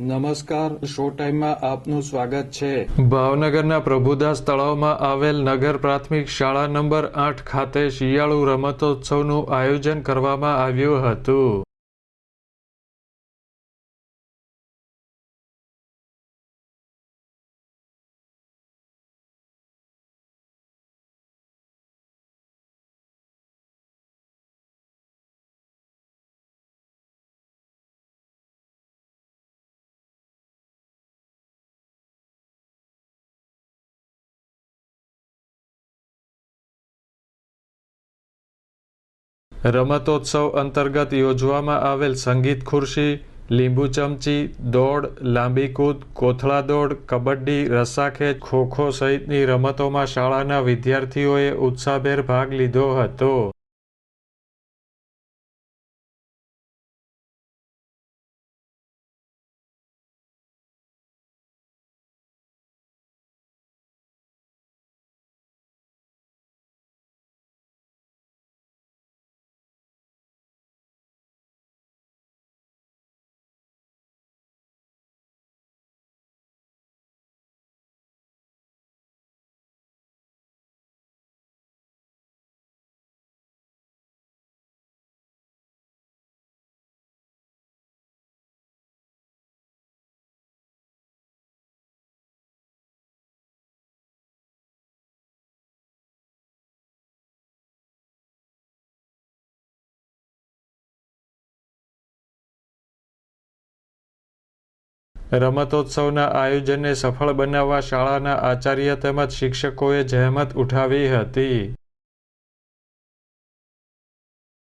નમસ્કાર શો ટાઈમમાં આપનું સ્વાગત છે. ભાવનગરના પ્રભુદાસ તળાવમાં આવેલ નગર પ્રાથમિક શાળા નંબર આઠ ખાતે શિયાળુ રમતોત્સવનું આયોજન કરવામાં આવ્યું હતું. રમતોત્સવ અંતર્ગત યોજવામાં આવેલ સંગીત ખુરશી, લીંબુ ચમચી, દોડ, લાંબી કૂદ, કોથળા દોડ, કબડ્ડી રસ્સાખેંચ ખોખો સહિતની રમતોમાં શાળાના વિદ્યાર્થીઓએ ઉત્સાહભેર ભાગ લીધો હતો. રમતોત્સવના આયોજનને સફળ બનાવવા શાળાના આચાર્ય તેમજ શિક્ષકોએ જહેમત ઉઠાવી હતી.